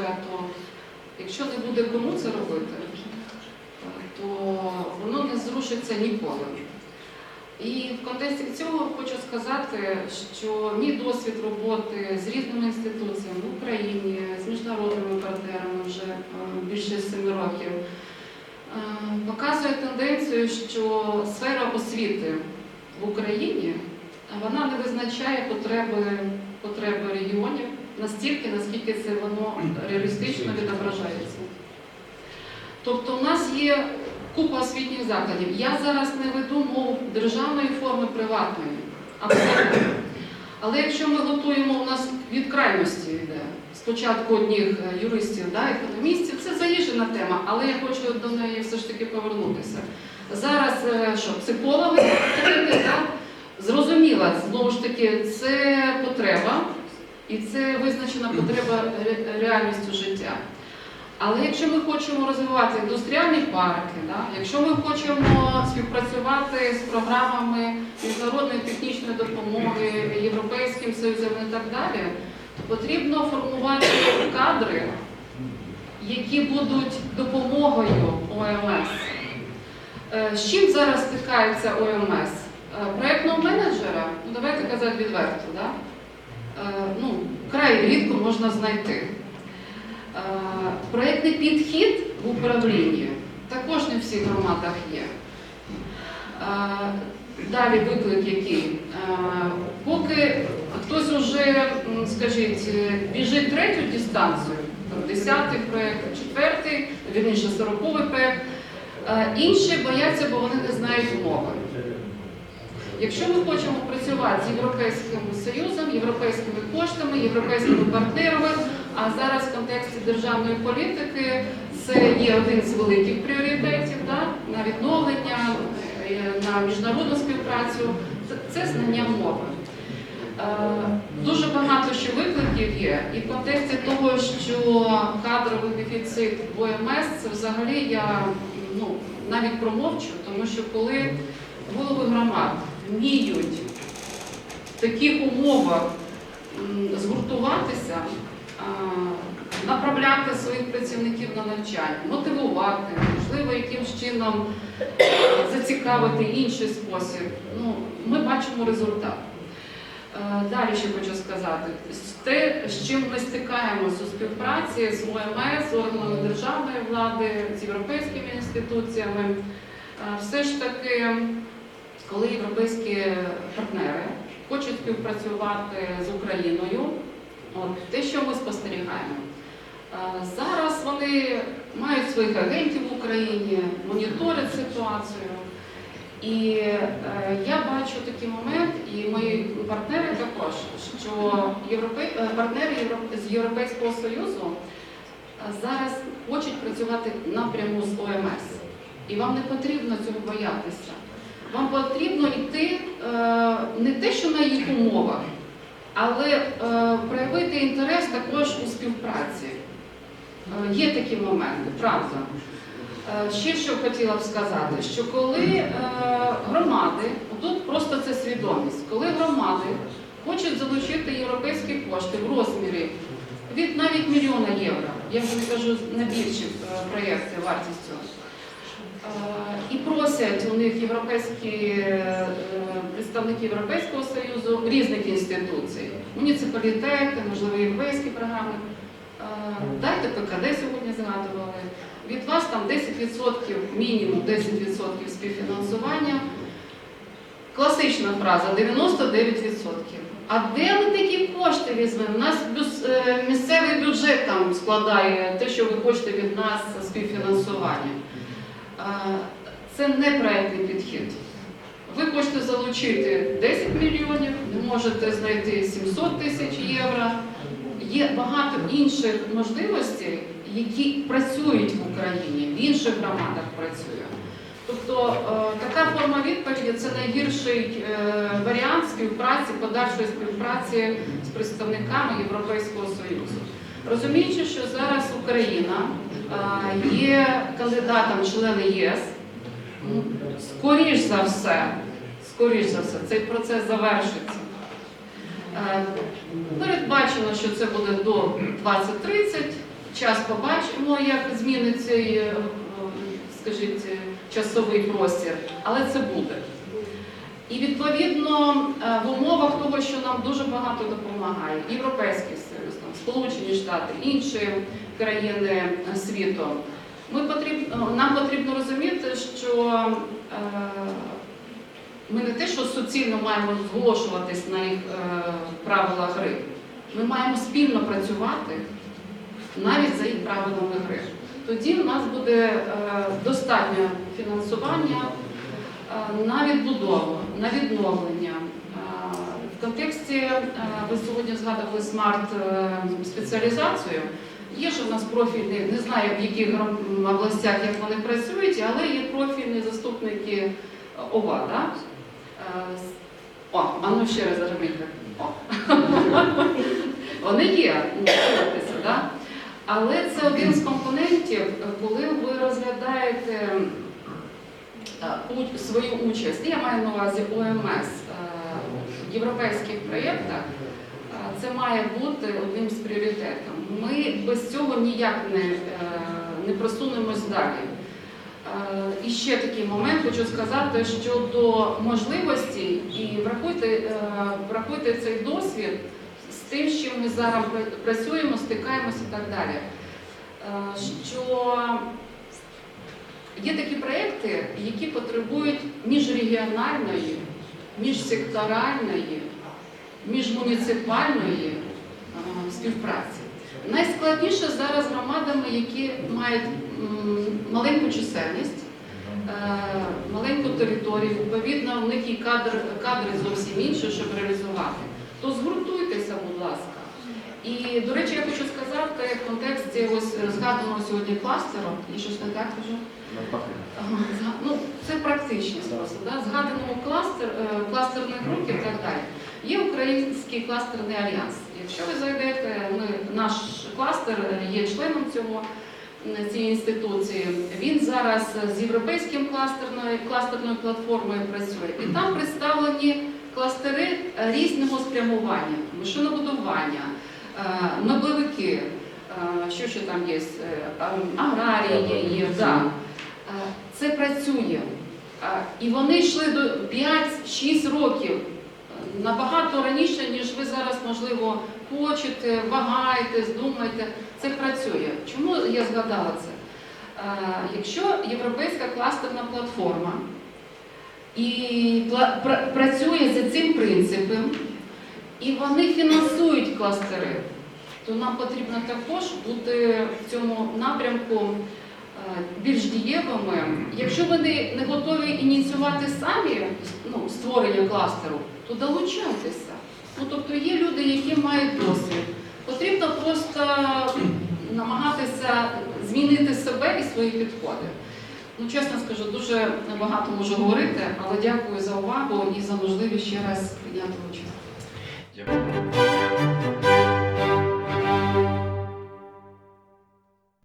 бюджету. Якщо не буде кому це робити, то воно не зрушиться ніколи. І в контексті цього хочу сказати, що мій досвід роботи з різними інституціями в Україні, з міжнародними партнерами вже е, більше семи років, е, показує тенденцію, що сфера освіти в Україні вона не визначає потреби, потреби регіонів настільки, наскільки це воно реалістично відображається. Тобто у нас є купа освітніх закладів. Я зараз не веду мову державної форми приватної. Абсолютно. Але якщо ми готуємо, у нас від крайності йде спочатку одних е, юристів, да, економістів, це заїжджена тема, але я хочу до неї все ж таки повернутися. Зараз е, що, психологи, да? зрозуміла, знову ж таки, це і це визначена потреба реальністю життя. Але якщо ми хочемо розвивати індустріальні парки, да, якщо ми хочемо співпрацювати з програмами міжнародної технічної допомоги, Європейським Союзом і так далі, то потрібно формувати кадри, які будуть допомогою ОМС. Е, З чим зараз стикається ОМС? Е, Проєктного менеджера, ну давайте казати відверто, да? Е, ну, край рідко можна знайти. Е, Проєктний підхід в управлінні також не в всіх громадах є. Е, Далі виклик який? Поки хтось уже, скажіть, біжить третю дистанцію, десятий проєкт, четвертий, вірніше сороковий проєкт, інші бояться, бо вони не знають мови. Якщо ми хочемо працювати з Європейським Союзом, європейськими коштами, європейськими партнерами, а зараз в контексті державної політики це є один з великих пріоритетів да, на відновлення, е, на міжнародну співпрацю, це, знання мови. Е, Дуже багато ще викликів є, і в контексті того, що кадровий дефіцит в ОМС, це взагалі я ну, навіть промовчу, тому що коли голови громад вміють в таких умовах згуртуватися, направляти своїх працівників на навчання, мотивувати, можливо, якимсь чином е, зацікавити інший спосіб, ну, ми бачимо результат. Е, Далі ще хочу сказати, те, з чим ми стикаємося у співпраці з ОМС, з органами державної влади, з європейськими інституціями, е, все ж таки, коли європейські партнери хочуть співпрацювати з Україною, от, те, що ми спостерігаємо. Зараз вони мають своїх агентів в Україні, моніторять ситуацію. І е, я бачу такий момент, і мої партнери також, що європей... е, партнери з Європейського Союзу е, зараз хочуть працювати напряму з ОМС. І вам не потрібно цього боятися. Вам потрібно йти е, не те, що на їх умовах, але е, проявити інтерес також у співпраці. Е, Є такі моменти, правда. Ще що хотіла б сказати, що коли громади, тут просто це свідомість, коли громади хочуть залучити європейські кошти в розмірі від навіть мільйона євро, я вже не кажу на більші проєкти вартістю, і просять у них європейські е, представники Європейського Союзу різних інституцій, муніципалітети, можливо, європейські програми. Дайте ПКД сьогодні згадували. Від вас там 10%, мінімум 10% співфінансування. Класична фраза 99%. А де ми такі кошти візьмемо? У нас е, місцевий бюджет там складає те, що ви хочете від нас співфінансування. Це не проєктний підхід. Ви хочете залучити 10 мільйонів, не можете знайти 700 тисяч євро. Є багато інших можливостей, які працюють в Україні, в інших громадах працює. Тобто е, така форма відповіді це найгірший е, варіант співпраці, подальшої співпраці з представниками Європейського Союзу. Розуміючи, що зараз Україна є кандидатом члени єС, скоріш за все, скоріш за все, цей процес завершиться. Передбачено, що це буде до 2030. час побачимо, як зміниться, е, е, скажіть, часовий простір, але це буде. І відповідно е, в умовах того, що нам дуже багато допомагає Європейський Сполучені Штати, інші країни світу, ми потрібно, нам потрібно розуміти, що е, ми не те, що суцільно маємо зголошуватись на їх е, правила гри. Ми маємо спільно працювати навіть за їх правилами гри. Тоді в нас буде е, достатньо фінансування е, на відбудову, на відновлення. Е, В контексті е, ви сьогодні згадували смарт-спеціалізацію. Є ж у нас профільні, не знаю в яких областях як вони працюють, але є профільні заступники ОВА. Да? Е, О, а ну ще раз. О. Вони є, да? але це один з компонентів, коли ви розглядаєте е, свою участь, я маю на увазі ОМС е, європейських проєктах, е, це має бути одним з пріоритетів. Ми без цього ніяк не, е, не просунемось далі. Е, І ще такий момент хочу сказати щодо можливості, і врахуйте, врахуйте цей досвід з тим, з чим ми зараз працюємо, стикаємося і так далі. Що є такі проекти, які потребують міжрегіональної, міжсекторальної, міжмуніципальної е, співпраці. Найскладніше зараз громадами, які мають маленьку чисельність, е, маленьку територію, відповідно, в них і кадр, кадри зовсім інші, щоб реалізувати. То згуртуйтеся, будь ласка. І, до речі, я хочу сказати в контексті ось згаданого сьогодні кластеру, і щось не так. Ага, Ну, це практичність просто. Да? Згаданого кластер, е, кластерних груп і так далі. Є Український кластерний альянс. Якщо ви зайдете, ми, наш кластер є членом цього цієї інституції. Він зараз з європейським кластерною, кластерною платформою працює. І там представлені кластери е, різного спрямування, машинобудування, е, меблевики, е, що ще там є, Е, аграрії є, да. Е, Це працює. Е, І вони йшли до 5-6 років е, набагато раніше, ніж ви зараз, можливо, хочете, вагаєтесь, думаєте. Це працює. Чому я згадала це? Е, Якщо європейська кластерна платформа і працює за цим принципом, і вони фінансують кластери, то нам потрібно також бути в цьому напрямку е, більш дієвими. Якщо ви не, не готові ініціювати самі ну, створення кластеру, то долучайтеся. Ну, тобто є люди, які мають досвід. Потрібно просто намагатися змінити себе і свої підходи. Ну, чесно скажу, дуже багато можу говорити, але дякую за увагу і за можливість ще раз прийняти участь. Дякую.